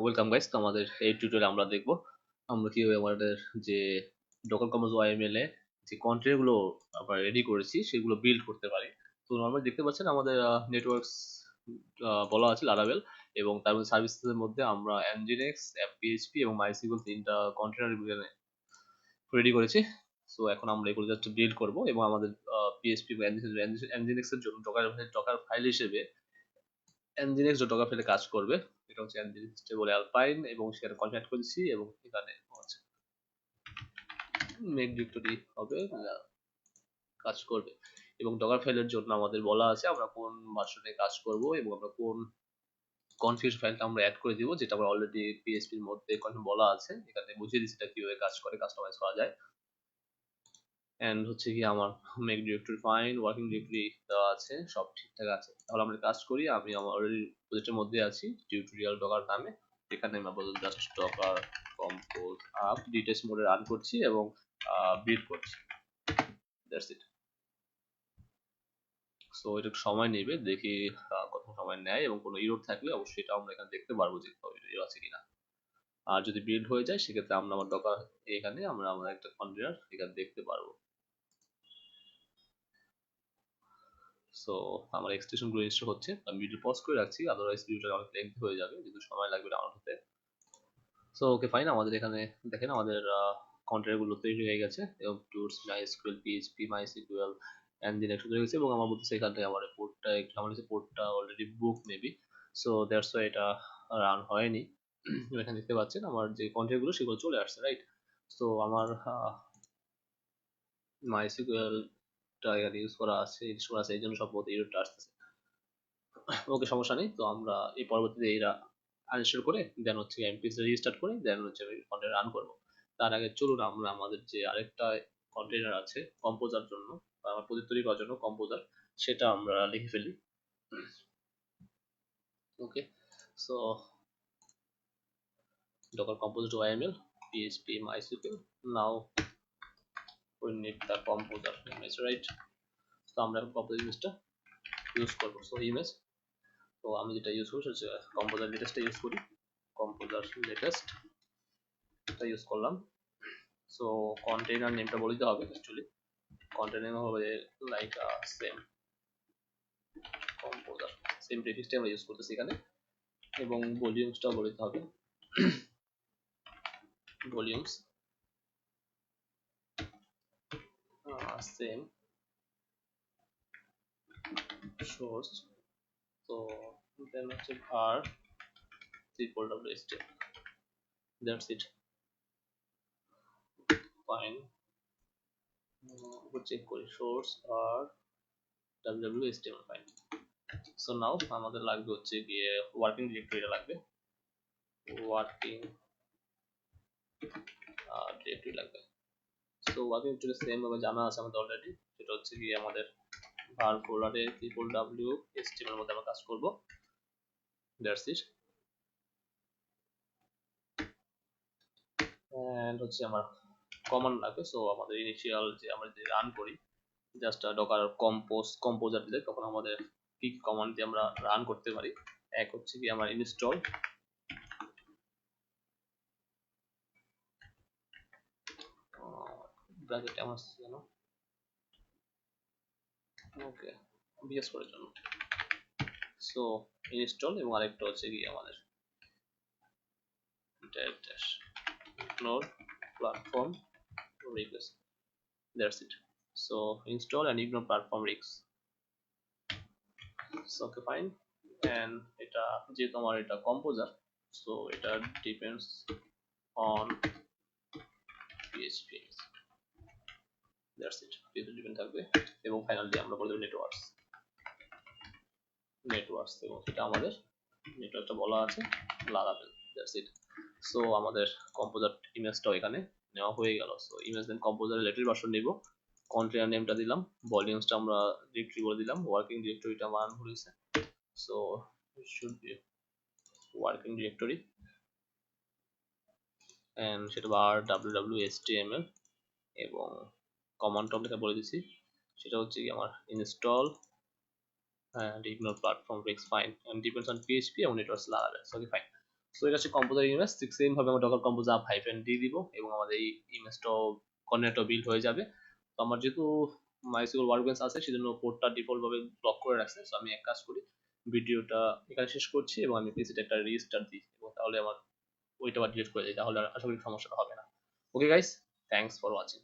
Welcome guys তো আমাদের এই টিউটোরিয়ালে আমরা দেখব আমরা কীভাবে আমাদের যে ডকার কমান্ডস ওয়াইএমএল এ যে কন্টেন্টগুলো আমরা রেডি করেছি, সেগুলো বিল্ড করতে পারি। তো নরমালি দেখতে পাচ্ছেন আমাদের নেটওয়ার্কস বলা আছে লারাভেল এবং তার মধ্যে সার্ভিসেসের মধ্যে আমরা অ্যানজিনেক্স পিএইচপি এবং মাইসিকুয়েল তিনটা কন্টেনার রেডি করেছি। সো এখন আমরা এগুলো জাস্ট বিল্ড করব এবং আমাদের পিএইচপি বা অ্যানজিনেক্স এর জন্য ডকার ডকার ফাইল হিসেবে অ্যানজিনেক্স ডট ফাইলে কাজ করবে। এটা হচ্ছে অ্যানজিনেক্স টেবল অ্যালপাইন এবং সেখানে কনফিগার করেছি এবং এখানে আছে মেক ডিরেক্টরি হবে কাজ করবে। এবং ডকার ফাইলের জন্য আমাদের বলা আছে আমরা কোন ভার্সনে কাজ করব এবং আমরা কোন কনফিউজ ফাইলটা আমরা অ্যাড করে দিব, যেটা আমরা অলরেডি পিএইচপি এর মধ্যে বলা আছে। এখানে বুঝিয়ে দিচ্ছি এটা কীভাবে কাজ করে কাস্টমাইজ করা যায়। এন্ড হচ্ছে কি আমার make directory fine working directory দেওয়া আছে, সব ঠিকঠাক আছে। তাহলে আমরা কাজ করি, আমি আমার অলরেডি প্রজেক্টের মধ্যে আছি টিউটোরিয়াল ডকার নামে এখানে আমি আপাতত just docker compose up details মোডে রান করছি এবং বিল্ড করছি। দ্যাটস ইট সো এটা সময় নেবে, দেখি কত সময় নেয় এবং কোনো ইরোড থাকলে অবশ্যই এটা আমরা এখানে দেখতে পারব যে ইরোড আছে কিনা। আর যদি বিল্ড হয়ে যায়, সেক্ষেত্রে আমরা আমার ডকার এখানে আমরা আমাদের একটা কন্টেনার এখানে দেখতে পারব। সো আমার এক্সটেনশনগুলো ইনস্টল হচ্ছে। আমি ভিডিও পজ করে রাখছি আদারওয়াইজ ভিডিওটা অনেক লেন্থি হয়ে যাবে কিন্তু সময় লাগবে ডাউনলোড হতে। সো ওকে ফাইন আমাদের এখানে দেখেন, আমাদের কন্টেন্টগুলো তৈরি হয়ে গেছে। এবং tools MySQL PHP MySQL engine একটু তৈরি হয়েছে এবং আমার বলতেছে এখান থেকে আমার পোর্টটা একটু আমার কাছে পোর্টটা already book maybe so that's why এটা রান হয়নি। এখানে দেখতে পাচ্ছেন, আমার যে কন্টেন্টগুলো, সেগুলো চলে আসছে রাইট সো আমার মাইএসকিউএল টা এখানে ইউজ করা আছে ইউজ করা আছে, এই জন্য সম্ভবত এররটা আসতেছে। ওকে, সমস্যা নেই। তো আমরা এই পরবর্তীতে এরা আনইনস্টল করে দেন হচ্ছে এমপিএস রিস্টার্ট করে দেন হচ্ছে আমি কন্টেনার রান করব। তার আগে চলুন আমরা আমাদের যে আরেকটা কন্টেনার আছে কম্পোজার জন্য আমার প্রজেক্ট তৈরি করার জন্য কম্পোজার সেটা আমরা লিখে ফেলি। Okay so docker compose to yml php mysql, now we need the composer image, right? তো আমরা কম্পোজার ইমেজটা ইউজ করব। সো ইমেজ তো আমি যেটা ইউজ করি সেটা কম্পোজার লেটেস্টটা ইউজ করি। কম্পোজার লেটেস্ট এটা ইউজ করলাম। সো কন্টেইনার নেমটা বলে দিতে হবে অ্যাকচুয়ালি কন্টেইনার হবে লাইক সেম কম্পোজার সেম প্রিফিক্সটা আমরা ইউজ করতেছি এখানে। এবং ভলিউমসটাও বলে দিতে হবে। Volumes same. Source so, then হচ্ছে var equal to html that's it. Fine. Check করি সোর্স আর www html fine so now আমাদের লাগবে হচ্ছে গিয়ে ওয়ার্কিং ডিরেক্টরিটা লাগবে। ওয়ার্কিং ডিরেক্টরি লাগবে। সো ওয়ার্কিং ডিরেক্টরি সেম ভাবে জানা আছে আমাদের অলরেডি সেটা হচ্ছে গিয়ে আমাদের ফোল্ডারে ট্রিপল ডাব্লিউ এর মধ্যে আমরা কাজ করব। দ্যাটস ইট এন্ড হচ্ছে আমার কমান্ড লাগবে সো আমাদের ইনিশিয়াল যে আমরা যে রান করি জাস্ট ডকার কম্পোজ কম্পোজার দিলে তখন আমাদের কি কমান্ড দিয়ে আমরা রান করতে পারি? এক হচ্ছে কি আমার ইনস্টল ব্র্যাকেট আমার জানো ওকে বিএস করার জন্য সো ইনস্টল এবং আরেকটা হচ্ছে কি আমাদের date dash ignore platform request that's it so install and ignore platform rigs so okay fine and এটা যেহেতু আমার এটা কম্পোজার so এটা depends on php that's it PSP depend থাকবে। এবং ফাইনালি আমরা বলে দেব নেটওয়ার্কস নেটওয়ার্কস এবং এটা আমাদের নেটওয়ার্কটা বলা আছে। লারাভেল দ্যাটস ইট সো আমাদের কম্পোজার ইমেজটাও এখানে নেওয়া হয়ে গেল। সো ইমেজ দেন কম্পোজারের লেটেস্ট ভার্সন নিব। কন্টেনার নেমটা দিলাম। ভলিউমসটা আমরা ডিরেক্টরি বলে দিলাম। ওয়ার্কিং ডিরেক্টরিটা মান হয়েছে। So should be working directory and সেটা বার www.html এবং কমান্ড টপটা বলে দিছি। সেটা হচ্ছে কি আমার install and ignore platform breaks fine and on php এবং networks laravel so, okay, fine. So এটা হচ্ছে কম্পোজার ইমেজ ঠিক সেম ভাবে আমরা Docker compose up hyphen D দিব এবং আমাদের এই ইমেজটাও কর্নেটও বিল্ড হয়ে যাবে। তো আমার যেহেতু মাইসিকুল ওয়ার্কবেঞ্চ আছে, সেজন্য কোডটা ডিফল্ট ভাবে ব্লক করে রাখছে। সো আমি এক কাজ করি, ভিডিওটা এখানে শেষ করছি এবং আমি পিসিতে একটা রিস্টার্ট দিই এবং তাহলে আমার ওইটা ডিলিট করে দিই। তাহলে আর আশা করি সমস্যা হবে না। Okay guys thanks for watching